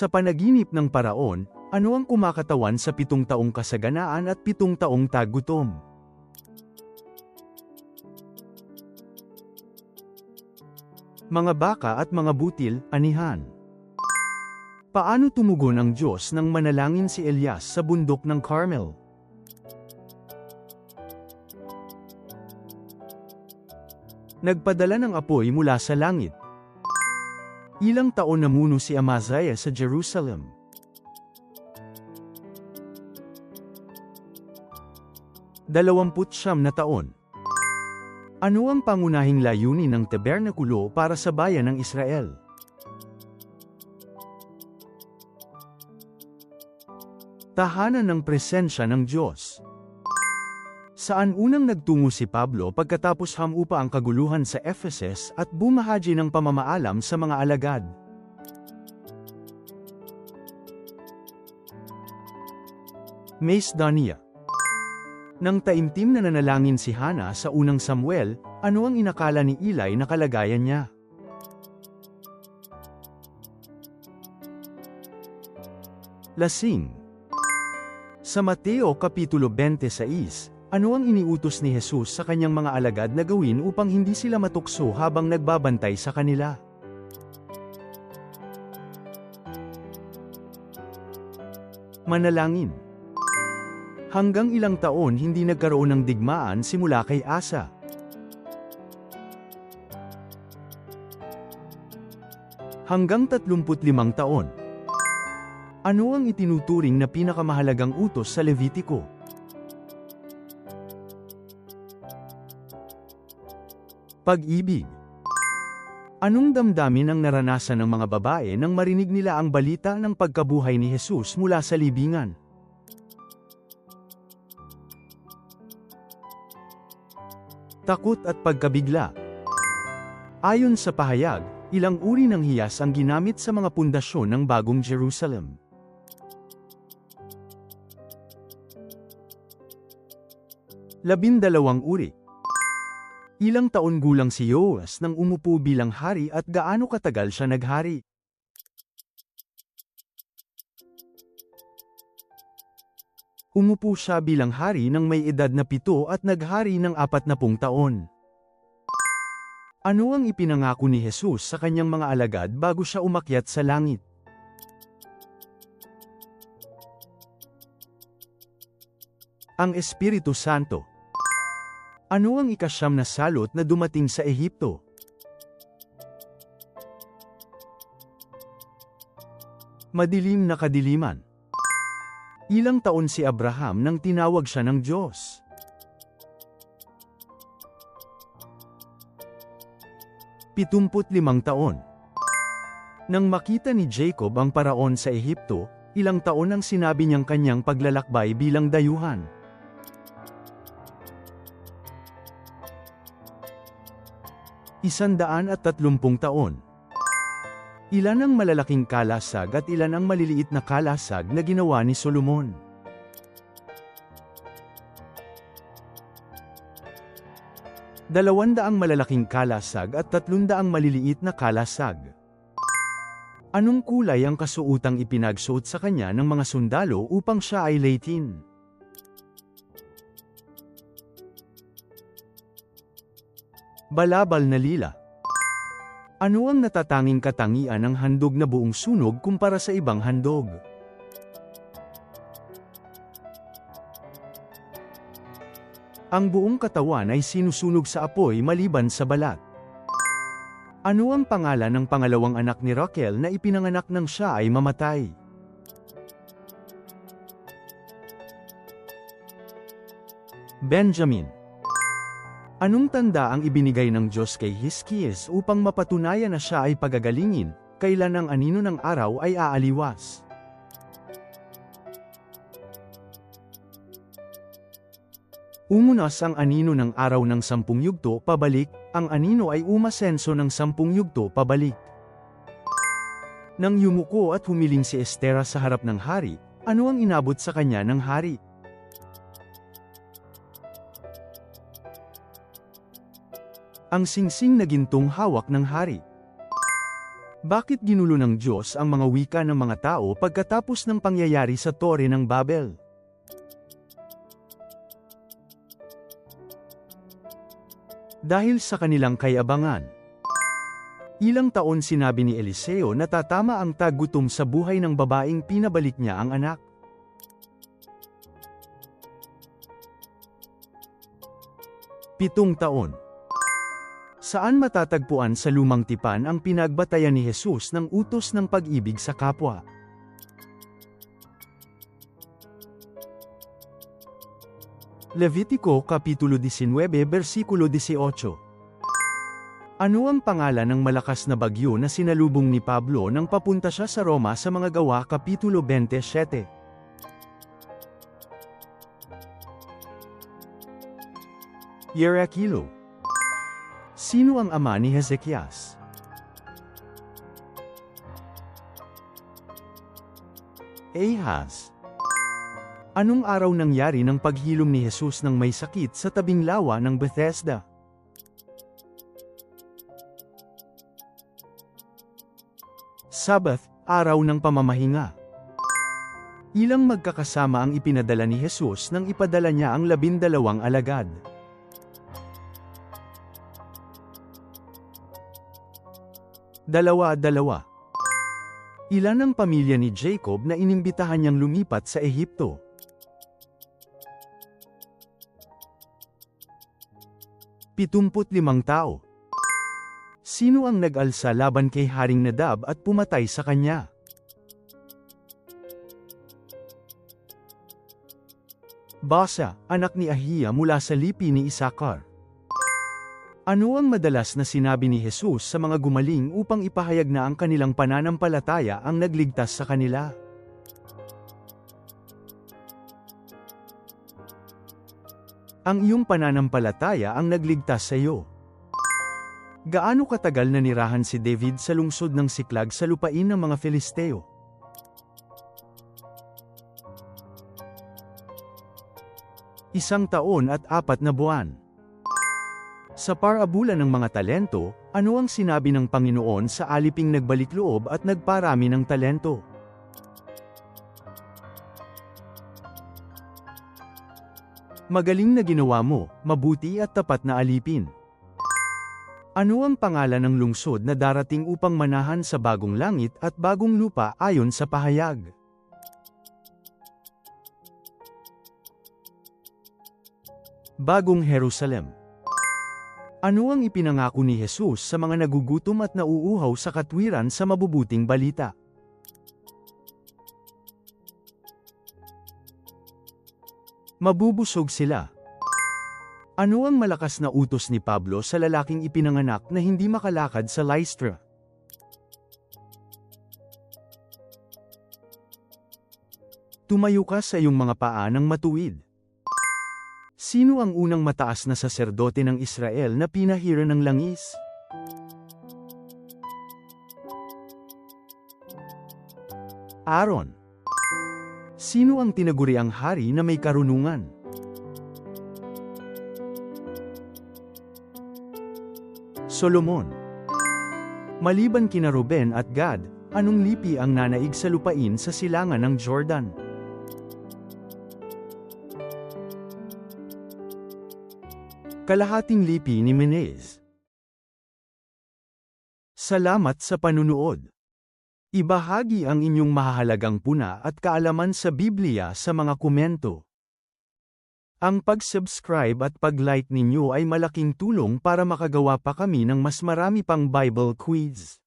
Sa panaginip ng paraon, ano ang kumakatawan sa pitong taong kasaganaan at pitong taong tagutom? Mga baka at mga butil, anihan. Paano tumugon ang Diyos nang manalangin si Elias sa bundok ng Carmel? Nagpadala ng apoy mula sa langit. Ilang taon namuno si Amaziah sa Jerusalem. Dalawamput siyam na taon. Ano ang pangunahing layunin ng tabernakulo para sa bayan ng Israel? Tahanan ng presensya ng Diyos. Saan unang nagtungo si Pablo pagkatapos hamupa ang kaguluhan sa Ephesus at bumahaji ng pamamaalam sa mga alagad? Macedania Nang taimtim na nanalangin si Hana sa unang Samuel, ano ang inakala ni Eli na kalagayan niya? Lasing Sa Mateo Kapitulo 26, ano ang iniutos ni Jesus sa kanyang mga alagad na gawin upang hindi sila matukso habang nagbabantay sa kanila? Manalangin Hanggang ilang taon hindi nagkaroon ng digmaan simula kay Asa. Hanggang 35 taon. Ano ang itinuturing na pinakamahalagang utos sa Levitiko? Pag-ibig. Anong damdamin ang naranasan ng mga babae nang marinig nila ang balita ng pagkabuhay ni Jesus mula sa libingan? Takot at pagkabigla. Ayon sa pahayag, ilang uri ng hiyas ang ginamit sa mga pundasyon ng bagong Jerusalem. Labindalawang uri. Ilang taon gulang si Yoas nang umupo bilang hari at gaano katagal siya naghari? Umupo siya bilang hari nang may edad na pito at naghari ng apat na pung taon. Ano ang ipinangako ni Jesus sa kanyang mga alagad bago siya umakyat sa langit? Ang Espiritu Santo ano ang ikasyam na salot na dumating sa Ehipto? Madilim na kadiliman. Ilang taon si Abraham nang tinawag siya ng Diyos? Pitumput limang taon. Nang makita ni Jacob ang paraon sa Ehipto, ilang taon ang sinabi niyang kanyang paglalakbay bilang dayuhan. Isandaan at tatlumpung taon. Ilan ang malalaking kalasag at ilan ang maliliit na kalasag na ginawa ni Solomon? Dalawandaang malalaking kalasag at tatlundaang maliliit na kalasag. Anong kulay ang kasuutang ipinagsuot sa kanya ng mga sundalo upang siya ay Latin? Balabal na lila. Ano ang natatanging katangian ng handog na buong sunog kumpara sa ibang handog? Ang buong katawan ay sinusunog sa apoy maliban sa balat. Ano ang pangalan ng pangalawang anak ni Raquel na ipinanganak ng siya ay mamatay? Benjamin Anong tanda ang ibinigay ng Diyos kay Hiskies upang mapatunayan na siya ay pagagalingin, kailan ang anino ng araw ay aaliwas? Umunas ang anino ng araw ng sampung yugto pabalik, ang anino ay umasenso ng sampung yugto pabalik. Nang yumuko at humiling si Estera sa harap ng hari, ano ang inabot sa kanya ng hari? Ang singsing na gintong hawak ng hari. Bakit ginulo ng Diyos ang mga wika ng mga tao pagkatapos ng pangyayari sa Tore ng Babel? Dahil sa kanilang kayabangan. Ilang taon sinabi ni Eliseo na tatama ang tagutom sa buhay ng babaeng pinabalik niya ang anak. Pitong taon. Saan matatagpuan sa lumang tipan ang pinagbatayan ni Jesus ng utos ng pag-ibig sa kapwa? Levitico Kapitulo 19 Versikulo 18 Ano ang pangalan ng malakas na bagyo na sinalubong ni Pablo nang papunta siya sa Roma sa mga gawa Kapitulo 27? Yerakilo Sino ang ama ni Hezekias? Ahaz Anong araw nangyari ng paghilom ni Jesus ng may sakit sa tabing lawa ng Bethesda? Sabbath, araw ng pamamahinga. Ilang magkakasama ang ipinadala ni Jesus nang ipadala niya ang labindalawang alagad. Dalawa-dalawa. Ilan ang pamilya ni Jacob na inimbitahan niyang lumipat sa Ehipto? Pitumput limang tao. Sino ang nag-alsa laban kay Haring Nadab at pumatay sa kanya? Basa, anak ni Ahiya mula sa lipi ni Isakar. Ano ang madalas na sinabi ni Jesus sa mga gumaling upang ipahayag na ang kanilang pananampalataya ang nagligtas sa kanila? Ang iyong pananampalataya ang nagligtas sa iyo. Gaano katagal nanirahan si David sa lungsod ng Siklag sa lupain ng mga Filisteo? Isang taon at apat na buwan. Sa parabulan ng mga talento, ano ang sinabi ng Panginoon sa aliping nagbalik loob at nagparami ng talento? Magaling na ginawa mo, mabuti at tapat na alipin. Ano ang pangalan ng lungsod na darating upang manahan sa bagong langit at bagong lupa ayon sa pahayag? Bagong Jerusalem Ano ang ipinangako ni Jesus sa mga nagugutom at nauuhaw sa katwiran sa mabubuting balita? Mabubusog sila. Ano ang malakas na utos ni Pablo sa lalaking ipinanganak na hindi makalakad sa Lystra? Tumayo ka sa iyong mga paa ng matuwid. Sino ang unang mataas na saserdote ng Israel na pinahira ng langis? Aaron. Sino ang tinaguriang hari na may karunungan? Solomon. Maliban kina Ruben at Gad, anong lipi ang nanaig sa lupain sa silangan ng Jordan? Kalahating lipi ni Menez. Salamat sa panunood. Ibahagi ang inyong mahahalagang puna at kaalaman sa Biblia sa mga komento. Ang pag-subscribe at pag-like ninyo ay malaking tulong para makagawa pa kami ng mas marami pang Bible quiz.